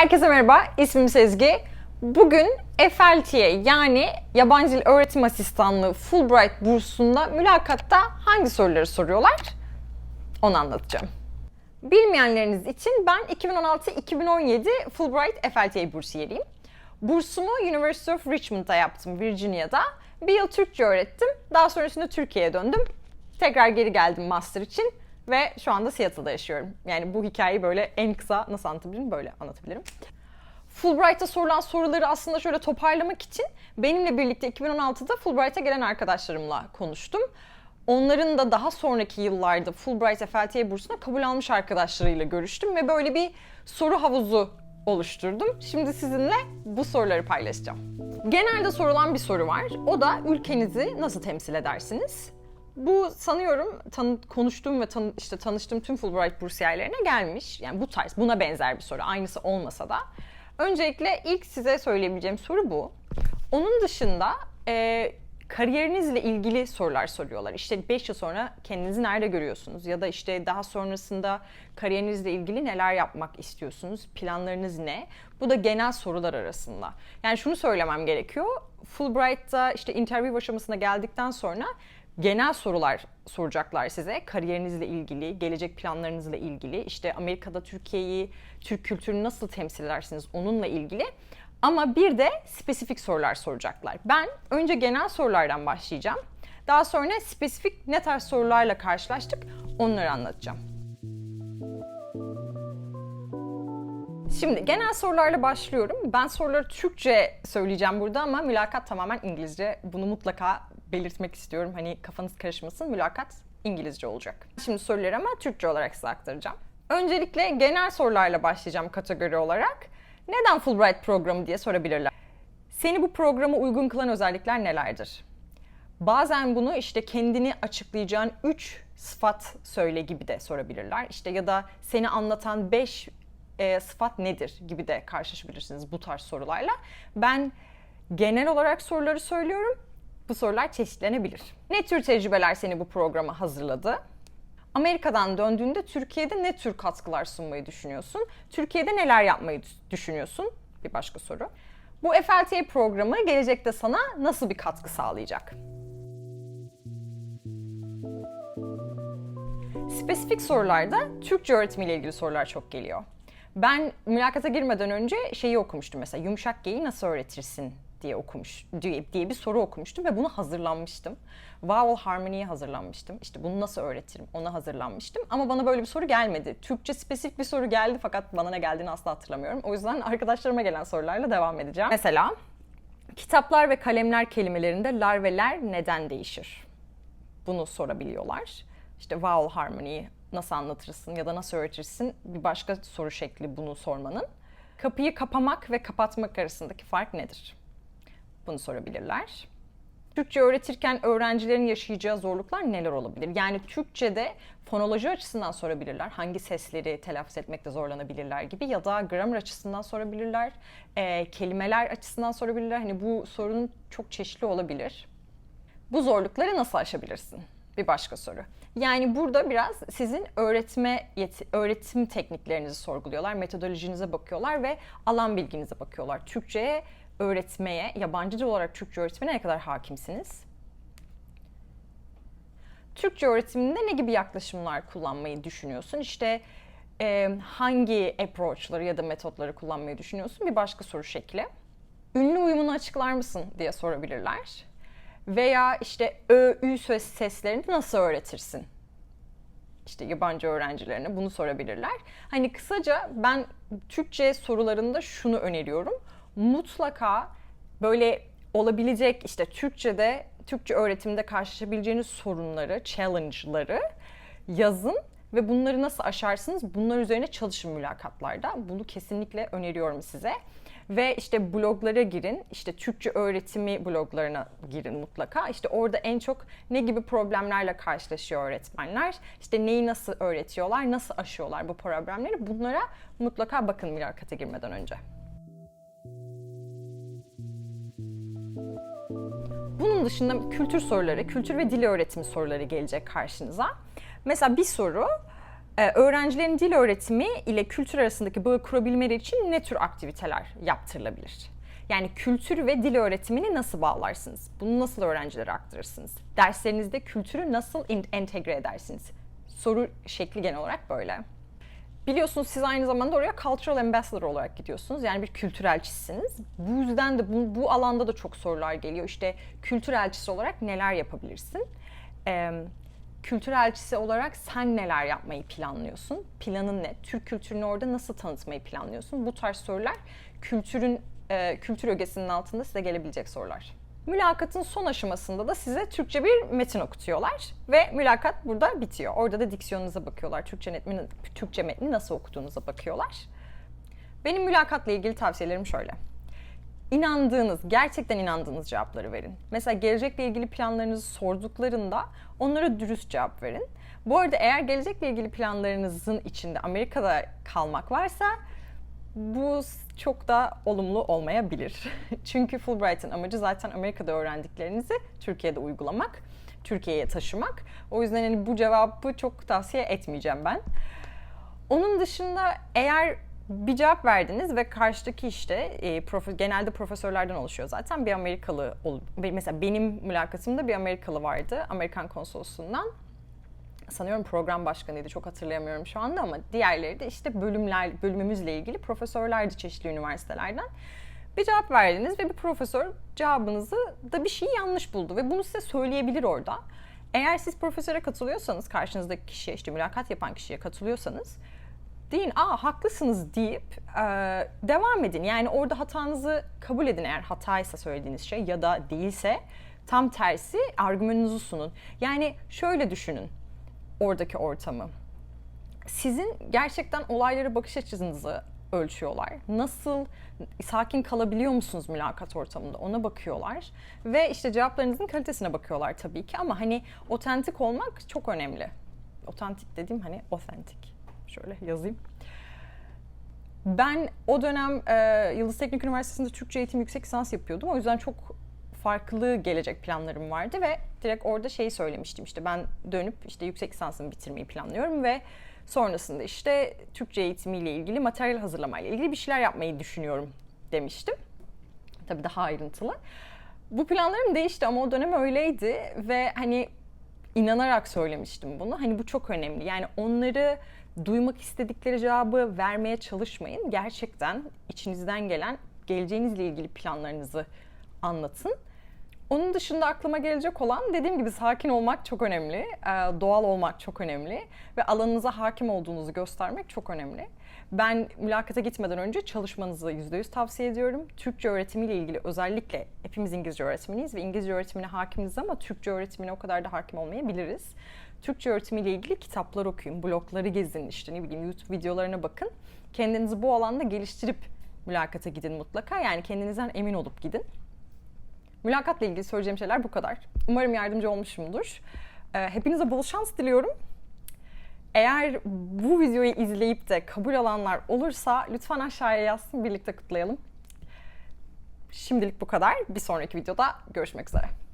Herkese merhaba, ismim Sezgi. Bugün FLTA yani Yabancı Dil Öğretim Asistanlığı Fulbright bursunda mülakatta hangi soruları soruyorlar? Onu anlatacağım. Bilmeyenleriniz için ben 2016-2017 Fulbright FLTA bursiyeriyim. Bursumu University of Richmond'da yaptım, Virginia'da. Bir yıl Türkçe öğrettim. Daha sonrasında Türkiye'ye döndüm. Tekrar geri geldim master için ve şu anda Seattle'da yaşıyorum. Yani bu hikayeyi böyle en kısa nasıl anlatabilirim? Böyle anlatabilirim. Fulbright'a sorulan soruları aslında şöyle toparlamak için benimle birlikte 2016'da Fulbright'a gelen arkadaşlarımla konuştum. Onların da daha sonraki yıllarda Fulbright FLTA bursuna kabul almış arkadaşlarıyla görüştüm ve böyle bir soru havuzu oluşturdum. Şimdi sizinle bu soruları paylaşacağım. Genelde sorulan bir soru var. O da ülkenizi nasıl temsil edersiniz? Bu sanıyorum tan konuştuğum ve tan işte tanıştığım tüm Fulbright bursiyerlerine gelmiş. Yani bu tarz, buna benzer bir soru. Aynısı olmasa da. Öncelikle ilk size söyleyebileceğim soru bu. Onun dışında e, kariyerinizle ilgili sorular soruyorlar. İşte 5 yıl sonra kendinizi nerede görüyorsunuz? Ya da işte daha sonrasında kariyerinizle ilgili neler yapmak istiyorsunuz? Planlarınız ne? Bu da genel sorular arasında. Yani şunu söylemem gerekiyor. Fulbright'ta işte interview aşamasına geldikten sonra genel sorular soracaklar size. Kariyerinizle ilgili, gelecek planlarınızla ilgili, işte Amerika'da Türkiye'yi, Türk kültürünü nasıl temsil edersiniz onunla ilgili. Ama bir de spesifik sorular soracaklar. Ben önce genel sorulardan başlayacağım. Daha sonra spesifik ne tarz sorularla karşılaştık onları anlatacağım. Şimdi genel sorularla başlıyorum. Ben soruları Türkçe söyleyeceğim burada ama mülakat tamamen İngilizce. Bunu mutlaka belirtmek istiyorum. Hani kafanız karışmasın. Mülakat İngilizce olacak. Şimdi soruları ama Türkçe olarak size aktaracağım. Öncelikle genel sorularla başlayacağım kategori olarak. Neden Fulbright programı diye sorabilirler. Seni bu programa uygun kılan özellikler nelerdir? Bazen bunu işte kendini açıklayacağın 3 sıfat söyle gibi de sorabilirler. İşte ya da seni anlatan 5 e, sıfat nedir gibi de karşılaşabilirsiniz bu tarz sorularla. Ben genel olarak soruları söylüyorum. Bu sorular çeşitlenebilir. Ne tür tecrübeler seni bu programa hazırladı? Amerika'dan döndüğünde Türkiye'de ne tür katkılar sunmayı düşünüyorsun? Türkiye'de neler yapmayı düşünüyorsun? Bir başka soru. Bu FLTA programı gelecekte sana nasıl bir katkı sağlayacak? Spesifik sorularda Türkçe öğretimiyle ilgili sorular çok geliyor. Ben mülakata girmeden önce şeyi okumuştum mesela yumuşak G'yi nasıl öğretirsin diye okumuş diye, diye bir soru okumuştum ve bunu hazırlanmıştım. Vowel harmony'ye hazırlanmıştım. İşte bunu nasıl öğretirim ona hazırlanmıştım. Ama bana böyle bir soru gelmedi. Türkçe spesifik bir soru geldi fakat bana ne geldiğini asla hatırlamıyorum. O yüzden arkadaşlarıma gelen sorularla devam edeceğim. Mesela kitaplar ve kalemler kelimelerinde lar ve ler neden değişir? Bunu sorabiliyorlar. İşte vowel harmony nasıl anlatırsın ya da nasıl öğretirsin bir başka soru şekli bunu sormanın. Kapıyı kapamak ve kapatmak arasındaki fark nedir? Bunu sorabilirler. Türkçe öğretirken öğrencilerin yaşayacağı zorluklar neler olabilir? Yani Türkçe'de fonoloji açısından sorabilirler. Hangi sesleri telaffuz etmekte zorlanabilirler gibi ya da gramer açısından sorabilirler. E, kelimeler açısından sorabilirler. Hani bu sorun çok çeşitli olabilir. Bu zorlukları nasıl aşabilirsin? Bir başka soru. Yani burada biraz sizin öğretme yeti, öğretim tekniklerinizi sorguluyorlar, metodolojinize bakıyorlar ve alan bilginize bakıyorlar. Türkçe'ye öğretmeye, yabancı dil olarak Türkçe öğretmene ne kadar hakimsiniz? Türkçe öğretiminde ne gibi yaklaşımlar kullanmayı düşünüyorsun? İşte e, hangi approachları ya da metotları kullanmayı düşünüyorsun? Bir başka soru şekli. Ünlü uyumunu açıklar mısın diye sorabilirler. Veya işte ö, ü söz seslerini nasıl öğretirsin? İşte yabancı öğrencilerine bunu sorabilirler. Hani kısaca ben Türkçe sorularında şunu öneriyorum mutlaka böyle olabilecek işte Türkçe'de Türkçe öğretimde karşılaşabileceğiniz sorunları, challenge'ları yazın ve bunları nasıl aşarsınız? Bunlar üzerine çalışın mülakatlarda. Bunu kesinlikle öneriyorum size. Ve işte bloglara girin. İşte Türkçe öğretimi bloglarına girin mutlaka. İşte orada en çok ne gibi problemlerle karşılaşıyor öğretmenler? İşte neyi nasıl öğretiyorlar? Nasıl aşıyorlar bu problemleri? Bunlara mutlaka bakın mülakata girmeden önce. Bunun dışında kültür soruları, kültür ve dil öğretimi soruları gelecek karşınıza. Mesela bir soru, Ee, öğrencilerin dil öğretimi ile kültür arasındaki bağı kurabilmeleri için ne tür aktiviteler yaptırılabilir? Yani kültür ve dil öğretimini nasıl bağlarsınız? Bunu nasıl öğrencilere aktarırsınız? Derslerinizde kültürü nasıl entegre edersiniz? Soru şekli genel olarak böyle. Biliyorsunuz siz aynı zamanda oraya cultural ambassador olarak gidiyorsunuz. Yani bir kültür elçisiniz. Bu yüzden de bu, bu alanda da çok sorular geliyor. İşte kültür elçisi olarak neler yapabilirsin? Ee, kültür elçisi olarak sen neler yapmayı planlıyorsun? Planın ne? Türk kültürünü orada nasıl tanıtmayı planlıyorsun? Bu tarz sorular kültürün e, kültür ögesinin altında size gelebilecek sorular. Mülakatın son aşamasında da size Türkçe bir metin okutuyorlar ve mülakat burada bitiyor. Orada da diksiyonunuza bakıyorlar. Türkçe metni, Türkçe metni nasıl okuduğunuza bakıyorlar. Benim mülakatla ilgili tavsiyelerim şöyle. İnandığınız, gerçekten inandığınız cevapları verin. Mesela gelecekle ilgili planlarınızı sorduklarında onlara dürüst cevap verin. Bu arada eğer gelecekle ilgili planlarınızın içinde Amerika'da kalmak varsa bu çok da olumlu olmayabilir. Çünkü Fulbright'ın amacı zaten Amerika'da öğrendiklerinizi Türkiye'de uygulamak, Türkiye'ye taşımak. O yüzden hani bu cevabı çok tavsiye etmeyeceğim ben. Onun dışında eğer bir cevap verdiniz ve karşıdaki işte e, profe, genelde profesörlerden oluşuyor zaten bir Amerikalı mesela benim mülakatımda bir Amerikalı vardı Amerikan konsolosluğundan sanıyorum program başkanıydı çok hatırlayamıyorum şu anda ama diğerleri de işte bölümler bölümümüzle ilgili profesörlerdi çeşitli üniversitelerden. Bir cevap verdiniz ve bir profesör cevabınızı da bir şeyi yanlış buldu ve bunu size söyleyebilir orada. Eğer siz profesöre katılıyorsanız, karşınızdaki kişiye işte mülakat yapan kişiye katılıyorsanız deyin aa haklısınız deyip e, devam edin. Yani orada hatanızı kabul edin eğer hataysa söylediğiniz şey ya da değilse tam tersi argümanınızı sunun. Yani şöyle düşünün oradaki ortamı. Sizin gerçekten olaylara bakış açınızı ölçüyorlar. Nasıl sakin kalabiliyor musunuz mülakat ortamında ona bakıyorlar. Ve işte cevaplarınızın kalitesine bakıyorlar tabii ki ama hani otentik olmak çok önemli. Otentik dediğim hani otentik. Şöyle yazayım. Ben o dönem e, Yıldız Teknik Üniversitesi'nde Türkçe eğitim yüksek lisans yapıyordum. O yüzden çok farklı gelecek planlarım vardı ve direkt orada şeyi söylemiştim işte ben dönüp işte yüksek lisansımı bitirmeyi planlıyorum ve sonrasında işte Türkçe eğitimiyle ilgili materyal hazırlamayla ilgili bir şeyler yapmayı düşünüyorum demiştim. Tabii daha ayrıntılı. Bu planlarım değişti ama o dönem öyleydi ve hani inanarak söylemiştim bunu. Hani bu çok önemli. Yani onları duymak istedikleri cevabı vermeye çalışmayın. Gerçekten içinizden gelen geleceğinizle ilgili planlarınızı anlatın. Onun dışında aklıma gelecek olan dediğim gibi sakin olmak çok önemli, e, doğal olmak çok önemli ve alanınıza hakim olduğunuzu göstermek çok önemli. Ben mülakata gitmeden önce çalışmanızı %100 tavsiye ediyorum. Türkçe öğretimiyle ilgili özellikle hepimiz İngilizce öğretmeniyiz ve İngilizce öğretimine hakimiz ama Türkçe öğretimine o kadar da hakim olmayabiliriz. Türkçe öğretimiyle ilgili kitaplar okuyun, blogları gezin, işte ne bileyim YouTube videolarına bakın. Kendinizi bu alanda geliştirip mülakata gidin mutlaka. Yani kendinizden emin olup gidin. Mülakatla ilgili söyleyeceğim şeyler bu kadar. Umarım yardımcı olmuşumdur. Hepinize bol şans diliyorum. Eğer bu videoyu izleyip de kabul alanlar olursa lütfen aşağıya yazsın birlikte kutlayalım. Şimdilik bu kadar. Bir sonraki videoda görüşmek üzere.